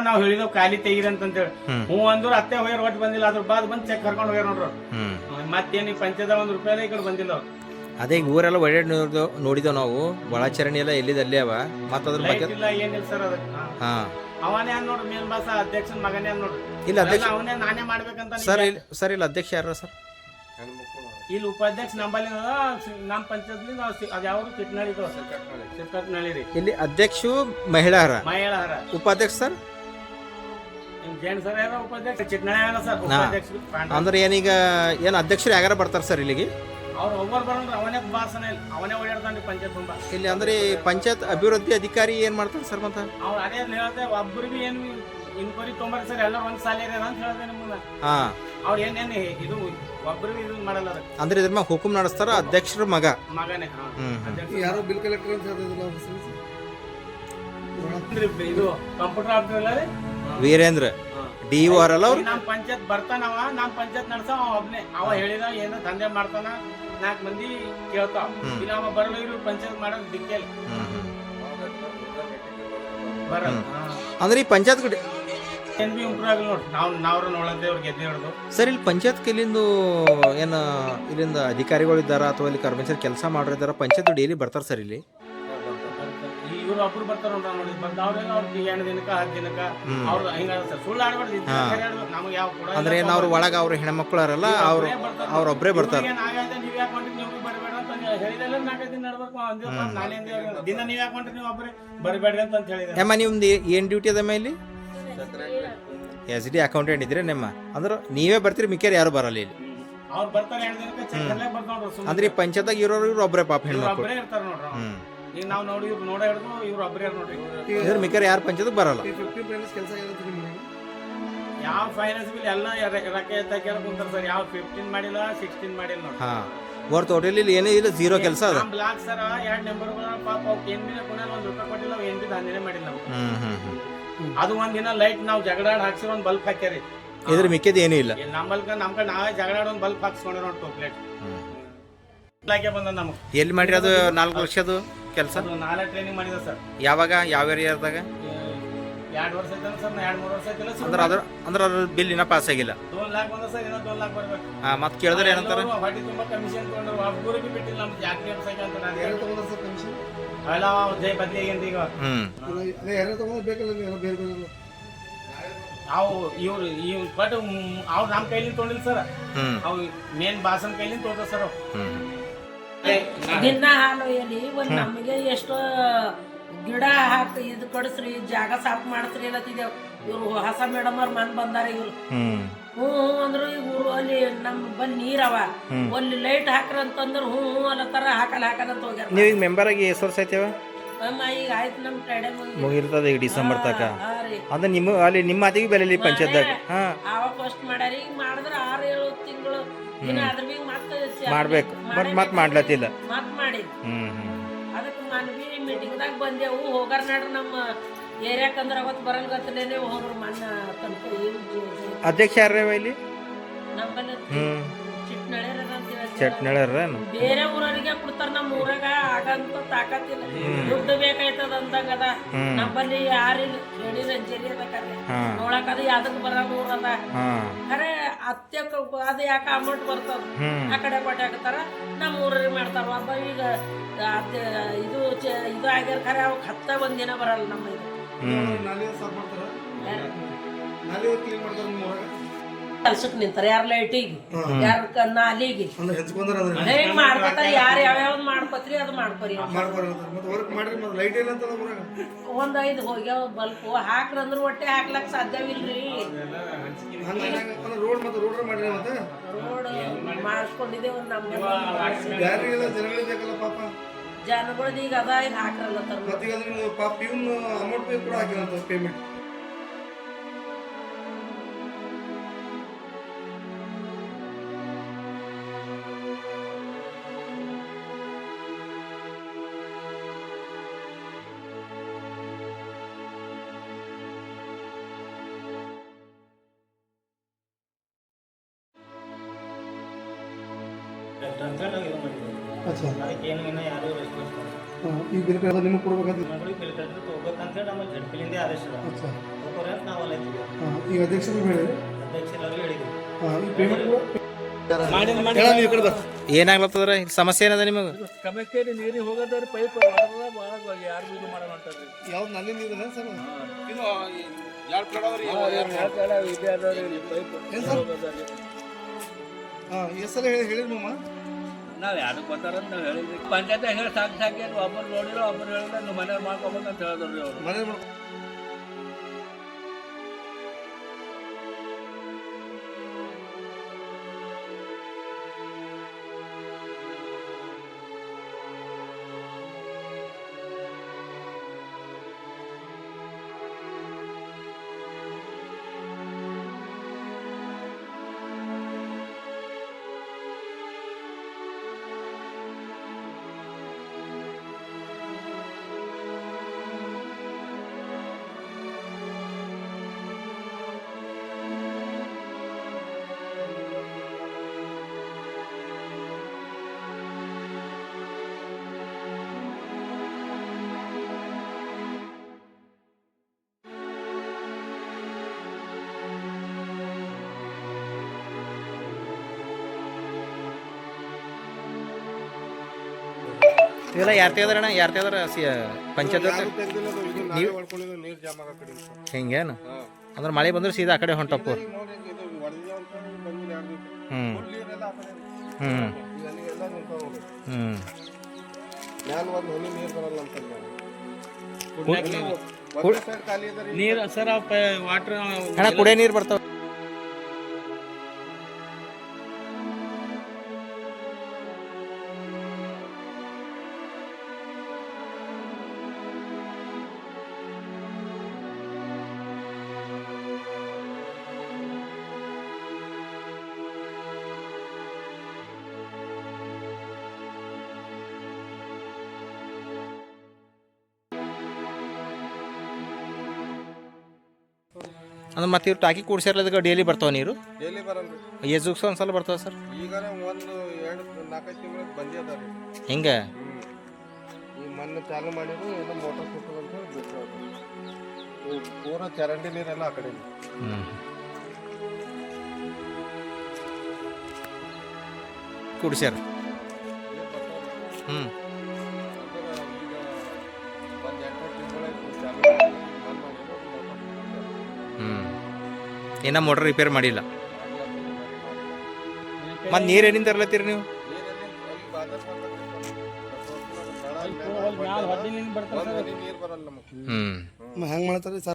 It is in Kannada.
ನಾವ್ ಹೇಳಿದವ್ ಖಾಲಿ ತೆಗೀರಿ ಹೇಳಿ ಹ್ಞೂ ಅಂದ್ರೆ ಅತ್ತೆ ಹೋಗ್ಯಾರ ಒಟ್ಟು ಬಂದಿಲ್ಲ. ಅದ್ರ ಬಾದ್ ಬಂದ್ ಚೆಕ್ ಕರ್ಕೊಂಡು ಹೋಗ್ಯಾರ ನೋಡ್ರು ಮತ್ತೆ ಮತ್ತೇನ್ ಈ ಪಂಚಾಯದ ಒಂದ್ ರೂಪಾಯಿ ಈ ಕಡೆ ಬಂದಿಲ್ಲ ಅವ್ರು. ಅದೇ ಈಗ ಊರೆಲ್ಲ ಒಳ್ಳೆ ನೋಡಿದ ನೋಡಿದೆವು ನಾವು. ಒಳಚರಣಿ ಎಲ್ಲ ಎಲ್ಲಿದೆ ಅಲ್ಲಿ ಅವ. ಮತ್ತ ಅದ್ರ ಬಗ್ಗೆ ಇಲ್ಲ ಏನಿಲ್ಲ ಸರ್ ಅದಕ್ಕೆ. ಹಾ. ಅವನೇ ಅನ್ ನೋಡ್ರಿ ಮೇನ್ ಬಾಸ ಅಧ್ಯಕ್ಷನ ಮಗನೇ ಅನ್ ನೋಡ್ರಿ. ಇಲ್ಲ ಅಧ್ಯಕ್ಷ ಅವನೇ ನಾನೇ ಮಾಡ್ಬೇಕಂತ ಸರ್ ಇಲ್ಲ ಸರ್ ಇಲ್ಲ ಅಧ್ಯಕ್ಷ ಯಾರ ಸರ್? ಇಲ್ಲಿ ಉಪಾಧ್ಯಕ್ಷ ನಂಬಲ್ಲಿ ನಮ್ಮ ಪಂಚಾಯತ್ಲಿ ನಾವು ಅದು ಯಾವ್ದು? ಸರ್ ಚಿಕ್ಕಟ್ನಳ್ಳಿ ರೀ ಇಲ್ಲಿ ಅಧ್ಯಕ್ಷ ಮಹಿಳಾರ. ಮಹಿಳಾ ಹರ ಉಪಾಧ್ಯಕ್ಷ ಸರ್? ಅಂದ್ರೆ ಏನೀಗ ಏನು ಅಧ್ಯಕ್ಷರು ಯಾರು ಬರ್ತಾರೆ ಸರ್ ಇಲ್ಲಿಗೆ? ಅವ್ರು ಒಬ್ಬರು ಬರೋಂದ್ರೆ ಅವನೇ ಭಾಷಣ ಇಲ್ಲ ಅವನೇ ಓಡಾಡ್ತಾನೆ ಪಂಚಾಯತ್ ತುಂಬಾ ಇಲ್ಲಿ ಅಂದ್ರೆ ಪಂಚಾಯತ್ ಅಭಿವೃದ್ಧಿ ಅಧಿಕಾರಿ ಏನ್ ಮಾಡ್ತಾರೆ ಸರ್ ಮತ್ತೆ? ಒಬ್ಬರಿಗೆ ಏನು ಇನ್ಕ್ವೈರಿ ತೊಂಬರ್ರಿ ಸರ್ ಎಲ್ಲರೂ ಒಂದ್ ಸಾಲ ಅಂತ ಹೇಳ್ದೆ ನಿಮ್ಮನ್ನ ಹಾ. ಅವ್ರು ಏನೇನು ಇದು ಒಬ್ಬರು ಇದು ಮಾಡಲ್ಲ ಅಂದ್ರೆ ಇದ್ರ ಮ್ಯಾಗ ಹುಕುಂ ನಡೆಸ್ತಾರ ಅಧ್ಯಕ್ಷರ ಮಗ? ಮಗನೇ. ಯಾರೋ ಬಿಲ್ ಕಲೆಕ್ಟರ್ ಅಂತ? ಅಂದ್ರೆ ಇದು computer officer Virendra D R ಅಲ್ಲ ಅವ್ರು? ನಮ್ ಪಂಚಾಯತ್ ಬರ್ತಾನವ ನಮ್ ಪಂಚಾಯತ್ ನಡ್ಸವ ಅವ ಒಬ್ನೇ. ಅವ ಹೇಳಿದ ಏನೋ ದಂಧೆ ಮಾಡ್ತಾನ ನಾಲ್ಕು ಮಂದಿ ಕೇಳ್ತಾವ. ಹ್ಮ್. ಇಲ್ಲ ಅವ ಬರಲ್ಲ ಇವ್ರು ಪಂಚಾಯತ್ ಮಾಡೋದ್ ದಿಕ್ಕೇಲಿ. ಬರಲ್ಲ. ಅಂದ್ರೆ ಈ ಪಂಚಾಯತ್ ಕಡೆ ಏನ್ ಬಿ ಇಂಪ್ರೂವ್ ಆಗಲಿ ನೋಡ್ರಿ. ನಾವ್ ನಾವ್ರ ನೋಡಂತೆ ಅವ್ರಿಗೆ ಗೆದ್ದೆ ಹಿಡ್ದು. ಸರ್ ಇಲ್ಲಿ ಪಂಚಾಯತ್ ಕೆಲಿಂದು ಏನು ಇಲ್ಲಿಂದ ಅಧಿಕಾರಿಗಳು ಇದ್ದಾರ ಅಥವಾ ಇಲ್ಲಿ ಕರ್ಮಚಾರಿ ಕೆಲಸ ಮಾಡಿದಾರ ಪಂಚಾಯತ್ ಡೈಲಿ ಬರ್ತಾರೆ ಸರ್ ಇಲ್ಲಿ? ಇವ್ರು ಒಬ್ರು ಬರ್ತಾರ ನೋಡಿ ಬಂದ ಅವ್ರೆಲ್ಲ ಅವ್ರಿಗೆ ಎರಡು ದಿನಕ್ಕ ಹತ್ತು ದಿನಕ್ಕ ಅವ್ರು ಅವ್ರ ಹಿಂಗ ಸುಳ್ಳು ಆಡ್ಬಾರ್ದು. ನಮ್ಗೆ ಯಾವ ಕೂಡ ಅಂದ್ರೆ ಏನು ಅವ್ರ ಒಳಗ ಅವ್ರ ಹೆಣ್ಮಕ್ಳು ಅರಲ್ಲ ಅವ್ರು ಅವ್ರೊಬ್ರೇ ಬರ್ತಾರೆ. ನೀವ್ ಯಾಕೆ ಹೊಂಟ್ರಿ? ನೀವು ಬರಬೇಡ ಅಂತ ನೀವು ಹೇಳಿದೆಲ್ಲ ನಾಲ್ಕೈದು ದಿನ ನಡ್ಬೇಕು ಅಂದಿರಪ್ಪ ನಾನೇ ದಿನ ನೀವ್ ಯಾಕೆ ಹೊಂಟ್ರಿ? ನೀವು ಒಬ್ಬರೇ ಬರಬೇಡ್ರಿ ಅಂತ ಅಂತ ಹೇಳಿದೆ ಎಮ್ಮ ನಿಮ್ದು ಏನ್ ಡ್ಯೂಟಿ ಅದ ಇಲ್ಲಿ? ಎಸ್ ಡಿ ಅಕೌಂಟೆಂಟ್ ಇದ್ರೆ ನಿಮ್ಮ ಅಂದ್ರೆ ನೀವೇ ಬರ್ತೀರಿ ಮಿಕ್ಕೇರ್ ಯಾರು ಬರಲ್ಲ ಇಲ್ಲಿ. ಅವ್ರು ಬರ್ತಾರೆ ಅಂದ್ರೆ ಪಂಚಾಯತ್ ಇರೋರು ಇವ್ರು ಒಬ್ಬರೇ ಪಾಪ ಹೆಣ್ಮಕ್ಳು. ಹ್ಮ್. ಈಗ ನಾವು ನೋಡಿ ಇವ್ರು ನೋಡ ಹಿಡಿದು ಇವ್ರು ಒಬ್ಬರೇ ನೋಡ್ರಿ. ಇದ್ರ ಮಿಕ್ಕ್ಯಾರ ಯಾರು ಪಂಚಾಯತ್ ಬರಲ್ಲ. ಈ ಫಿಫ್ಟಿ ಫೈನಾನ್ಸ್ ಕೆಲಸ ಆಗಿರುತ್ತೆ ನಿಮ್ಗೆ? ಯಾವ ಫೈನಾನ್ಸ್ ಬಿಲ್ ಎಲ್ಲ ರೊಕ್ಕ ಎತ್ತಾಕ್ಯಾರ ಕುಂತಾರ ಸರ್. ಯಾವ ಫಿಫ್ಟೀನ್ ಮಾಡಿಲ್ಲ ಸಿಕ್ಸ್ಟೀನ್ ಮಾಡಿಲ್ಲ ನೋಡಿ ಹಾ. ಓರ್ ತೋಟಲಿ ಇಲ್ಲಿ ಏನೇ ಇಲ್ಲ ಜೀರೋ ಕೆಲಸ ಅದ. ನಮ್ಮ ಬ್ಲಾಕ್ ಸರ್ ಎರಡು ನಂಬರ್ ಪಾಪ ಅವ್ಕೆ ಏನು ಬಿ ಕೊನೆಲ್ಲ ಒಂದು ರೂಪಾಯಿ ಕೊಟ್ಟಿಲ್ಲ ಅವ್ ಏನ್ ಬಿ ದಂಧೆನೆ ಮಾಡಿಲ್ಲ ನಾವು ಹ್ಮ್ ಹ್ಮ್ ಹ್ಮ್. ಅದು ಒಂದು ದಿನ ಲೈಟ್ ನಾವು ಜಗಳಾಡ್ ಹಾಕ್ಸಿರೋ ಒಂದು ಬಲ್ಬ್ ಹಾಕ್ಯಾರಿ. ಇದ್ರ ಮಿಕ್ಕಿದ ಏನೂ ಇಲ್ಲ. ನಮ್ಮಲ್ಕ ನಮ್ ಕಡೆ ನಾವೇ ಜಗಳಾಡ್ ಒಂದು ಬಲ್ಬ್ ಹಾಕ್ಸ್ಕೊಂಡ್ರೆ ನೋಡಿ ಟೂ ಪ್ಲೇಟ್ ಇಲಾಖೆ ಬಂದ ನಮಗೆ. ಎಲ್ಲಿ ಮಾಡ್ರಿ ಅದು ನಾಲ್ಕು ಲಕ್ಷದು ಕೆಲಸ? ಅದು ಟ್ರೈನಿಂಗ್ ಮಾಡಿದ ಸರ್. ಯಾವಾಗ? ಯಾವ ಏರಿಯಾದಾಗ ಎರಡು ವರ್ಷ ಐತಲ್ಲ ಸರ್ ಎರಡು ಮೂರು ವರ್ಷ ಐತಿಲ್ಲ ಅಂದ್ರೆ ಅದ್ರ ಅಂದ್ರೆ ಅದ್ರ ಬಿಲ್ ಇನ್ನ ಪಾಸ್ ಆಗಿಲ್ಲ. ದೋನ್ ಲಾಕ್ ಬಂದ ಸರ್ ಇನ್ನೂ ದೋನ್ ಲಾಕ್ ಬರ್ಬೇಕು. ಹಾ ಮತ್ತೆ ಕೇಳಿದ್ರೆ ಏನಂತಾರೆ? ಹೊಟ್ಟೆ ತುಂಬಾ ಕಮಿಷನ್ ತಗೊಂಡ್ರು ಒಬ್ಬರಿಗೆ ಬಿಟ್ಟಿಲ್ಲ ನಮ್ಗೆ ಜಾಸ್ತಿ ಅಂತ ನಾನು ಯಾರು ತಗೊಂಡ್ರ ಸರ್ ಕಮಿಷನ್ ಅವೆಲ್ಲ ಜೈ ಬದ್ಲಿ ಆಗಿಂದ ಈಗ. ಹ್ಮ್. ಅದೇ ಯಾರು ಬೇಕಲ್ಲ ನೀವು? ಎಲ್ಲ ಬೇರೆ ಬೇರೆ ಅವು ಇವ್ರು ಇವ್ ಬಟ್ ಅವ್ರು ನಮ್ಮ ಕೈಲಿಂದ ತೊಗೊಂಡಿಲ್ಲ ಸರ್. ಹ್ಮ್. ಅವು ಮೇನ್ ಬಾಸನ್ ಕೈಲಿಂದ ತೊಗೊಂಡ ಸರ್ ಹ್ಮ್. ದಿನ ಹಾಲು ಎಲ್ಲಿ ಒಂದ್ ನಮಗೆ ಎಷ್ಟೋ ಗಿಡ ಹಾಕಿ ಇದು ಕೊಡಿಸ್ರಿ ಜಾಗ ಸಾಫ್ ಮಾಡಿಸ್ರಿ ಅನ್ನತ್ತಿದ್ದೇವ್ ಇವ್ರು ಹೊಸ ಮೇಡಮ್ ಅವ್ರ ಮನ್ ಬಂದಾರ ಇವ್ರು. ಹ್ಞೂ ಹ್ಞೂ ಅಂದ್ರು ಇವರು ಊರು ಅಲ್ಲಿ ನಮ್ ಬಲ್ಲಿ ನೀರವ ಅಲ್ಲಿ ಲೈಟ್ ಹಾಕ್ರ ಅಂತಂದ್ರ ಹ್ಞೂ ಹ್ಞೂ ಅನ್ನತ್ತಾರ ಹಾಕಲ್ಲ ಹಾಕಲ್ಲ ಅಂತ ಹೋಗ್ಯಾರ. ನೀವು ಈಗ ಮೆಂಬರ್ ಆಗಿ ಎಷ್ಟು ವರ್ಷ ಅಮ್ಮ ಈಗ ಆಯ್ತು ನಮ್ ಕಡೆ ಮುಗಿರ್ತದ ಈಗ ಡಿಸೆಂಬರ್ ತಕ. ಅಂದ್ರೆ ನಿಮ್ಮ ಅಲ್ಲಿ ನಿಮ್ಮ ಮಾತಿಗೆ ಬೆಲೆ ಪಂಚಾಯತ್ ಪಂಚಾಯತ್ದಾಗ. ಹಾ. ಆವಾಗ ಫಸ್ಟ್ ಮಾಡ್ಯಾರ ಈಗ ಮಾಡಿದ್ರ ಆರು ಏಳು ತಿಂಗಳು. ದಿನ ಅದ್ರ ಮಾಡ್ಬೇಕು. ಬಟ್ ಮತ್ ಮಾಡ್ಲತ್ತಿಲ್ಲ. ಮತ್ ಮಾಡಿ ಹ್ಮ್ ಹ್ಮ್. ಅದಕ್ಕೆ ಮನ್ವಿ ಮೀಟಿಂಗ್ದಾಗ ಬಂದೆವು ಹೋಗಾರ ನಡ್ರಿ ನಮ್ಮ ಏರಿಯಾಕಂದ್ರ ಅವತ್ತು ಬರಲ್ ಗೊತ್ತಲೇನೆ ಹೋಗ್ರು. ಮನ್ನ ತನಕ ಅಧ್ಯಕ್ಷ ಯಾರ್ರೇವ ಇಲ್ಲಿ? ನಮ್ಮಲ್ಲಿ ಹ್ಮ್. ಬೇರೆ ಊರವರಿಗೆ ಕೊಡ್ತಾರ ನಮ್ಮ ಊರಾಗ. ಆಗಂತ ತಾಕತ್ತಿಲ್ಲ. ದುಡ್ಡು ಬೇಕಾಯ್ತದ ಅಂದಂಗದ ಅದ. ನಮ್ಮಲ್ಲಿ ಯಾರಿಲ್ಲ. ಹೇಳಿ ರಂಜರಿ ಅದ ಕರೆ. ನೋಡಕ್ ಅದು ಯಾವ್ದಕ್ ಬರ ಊರದ. ಹಾ. ಅತ್ಯಕ ಅದು ಯಾಕೆ ಅಮೌಂಟ್ ಬರ್ತದ? ಆ ಕಡೆ ಕೊಟ್ಟಾಕತ್ತಾರ ನಮ್ಮ ಊರಿಗೆ ಮಾಡ್ತಾರ. ಒಬ್ಬ ಈಗ ಅದ್ ಇದು ಚ- ಇದು ಆಗ್ಯಾರ ಖರೆ ಅವಕ್ಕೆ ಹತ್ತ ಒಂದಿನ ಬರಲ್ಲ ನಮ್ಮ ಇದು. ನಾಲಿ ಸಾಫ್ ಮಾಡ್ತಾರ? ನಾಲಿ ಕ್ಲೀನ್ ಮಾಡ್ತಾರ ನಿಮ್ಮ ಊರಾಗ? ಕೆಲ್ಸಕ್ಕೆ ನಿಂತಾರೆ ಯಾರು ಲೈಟಿಗೆ? ಯಾರು ನಾಲಿಗೆ ಅಂದ್ರೆ ಹೆಚ್ಕೊಂಡ್ರ ಅಂದ್ರೆ ಹೆಂಗ್ ಮಾಡ್ಕೊತಾರ ಯಾರು ಯಾವ್ಯಾವ್ದು ಮಾಡ್ಕೊತ್ರಿ ಅದು ಮಾಡ್ಕೊರಿ ಮಾಡ್ಬಾರ್ದು ಮತ್ತೆ ವರ್ಕ್ ಮಾಡ್ರಿ ಮತ್ತೆ ಲೈಟ್ ಇಲ್ಲ ಅಂತಲ್ಲ ಊರಾಗ. ಒಂದ್ ಐದು ಹೋಗ್ಯಾವ ಬಲ್ಪು ಹಾಕ್ರಂದ್ರ ಹೊಟ್ಟೆ ಹಾಕ್ಲಕ್ ಸಾಧ್ಯವಿಲ್ರಿ. ರೋಡ್ ಮತ್ತೆ ರೋಡ್ ಮಾಡ್ರಿ ಮತ್ತೆ? ರೋಡ್ ಮಾಡಿಸ್ಕೊಂಡಿದೆ ಒಂದ್ ನಮ್ಮ ಜನಗಳದ ಈಗ ಅದ ಹಾಕ್ರಲ್ಲ ಈಗ ನೀವು ಪಾಪ ಇವ್ನು ಅಮೌಂಟ್ ಪೇ ಕೂಡ ಹಾಕಿರಂತ ಪೇಮೆಂಟ್ ಅಚ್ಚಾ ಅದಕ್ಕೆ ಏನು ಇನ್ನ ಯಾರು ರೆಸ್ಪಾನ್ಸ್ ಬಿಲ್ ನಿಮಗೆ ಕೊಡ್ಬೇಕಂತ ಮಗಳಿಗೆ ಬಿಲ್ ಕಟ್ಟಿದ್ರೆ ತಗೋಬೇಕಂತೇಳಿ ನಮ್ಮ ಜಡ್ಪಿಲಿಂದ ಆದೇಶ ಅದ ಅಚ್ಚಾ ಹಾಂ ನೀವು ಈ ಕಡೆ ಏನಾಗ್ಲತ್ತದ್ರ? ಸಮಸ್ಯೆ ಏನದ ನಿಮಗೆ? ಕಮೆಕ್ಕೆ ನೀರಿ ಹೋಗೋದ್ರ ಪೈಪ್ ಭಾಳ ಯಾರು ಇದು ಮಾಡೋಣ ಅಂತಾರೆ ಯಾವ್ದು ನಲ್ಲಿ ನೀರು ಸರ್ ಏನು ಸರ್? ಹಾಂ ಎಸ್ ಸಲ ಹೇಳಿ ಹೇಳಿರಿ ಮಮ್ಮ ನಾವ್ ಯಾರು ಗೊತ್ತಾರ ನಾವು ಹೇಳಿದ್ವಿ. ಪಂಚಾಯತ್ ಹೇಳಿ ಸಾಕು ಸಾಕಿ ಒಬ್ಬರು ನೋಡಿರೋ ಒಬ್ಬರು ಹೇಳಿದ್ರೆ ನೀವು ಮನೇಲಿ ಮಾಡ್ಕೊಬೋದು ಅಂತ ಹೇಳಿದ್ರಿ ಅವ್ರು. ಮನೆ ಮಾಡ್ ಇವೆಲ್ಲ ಯಾರು ಅಣ್ಣ? ಯಾರು ತೆಗದ್ರ? ಪಂಚಾಯತ್ ನೀರು ಜಾಮ ಆಗೋ ಕಡೆ ಹಿಂಗೇನು? ಅಂದ್ರೆ ಮಳೆ ಬಂದ್ರೆ ಸೀದಾ ಆ ಕಡೆ ಹೊಂಟಪ್ಪು ಹ್ಞೂ ಹ್ಞೂ ಹ್ಞೂ ನೀರ್ ಸರ್ ವಾಟರ್ ಅಣ್ಣ ಕುಡಿಯೋ ನೀರು ಬರ್ತಾವ. ಅಂದ್ರೆ ಮತ್ತೆ ಇವ್ರು ಟಾಕಿ ಕೂಡ್ಸಿರ್ಲದಕ್ಕೆ ಡೈಲಿ ಬರ್ತಾವ ನೀರು? ಡೈಲಿ ಬರಲ್ರಿ. ದಿವ್ಸ ಒಂದ್ಸಲ ಬರ್ತಾವ ಸರ್? ಈಗ ಒಂದು ಎರಡು ನಾಲ್ಕೈದು ತಿಂಗಳು ಬಂದೇ ಅದ ರೀ. ಹಿಂಗೆ? ಈ ಮೊನ್ನೆ ಚಾಲು ಮಾಡಿದ್ರು ಏನೋ ಮೋಟರ್ ಅಂತ ಪೂರ ಚರಂಡಿ ನೀರೆಲ್ಲ ಆ ಕಡೆ. ಹ್ಞೂ ಕುಡ್ಸ್ಯಾರ? ಹ್ಞೂ ಇನ್ನೂ ಮೋಟರ್ ರಿಪೇರ್ ಮಾಡಿಲ್ಲ. ಮತ್ತು ನೀರು ಏನಿಂದ ತರ್ಲತ್ತೀರಿ ನೀವು? ಹ್ಞೂ ಹೆಂಗ್ ಮಾಡ್ತಾರೆ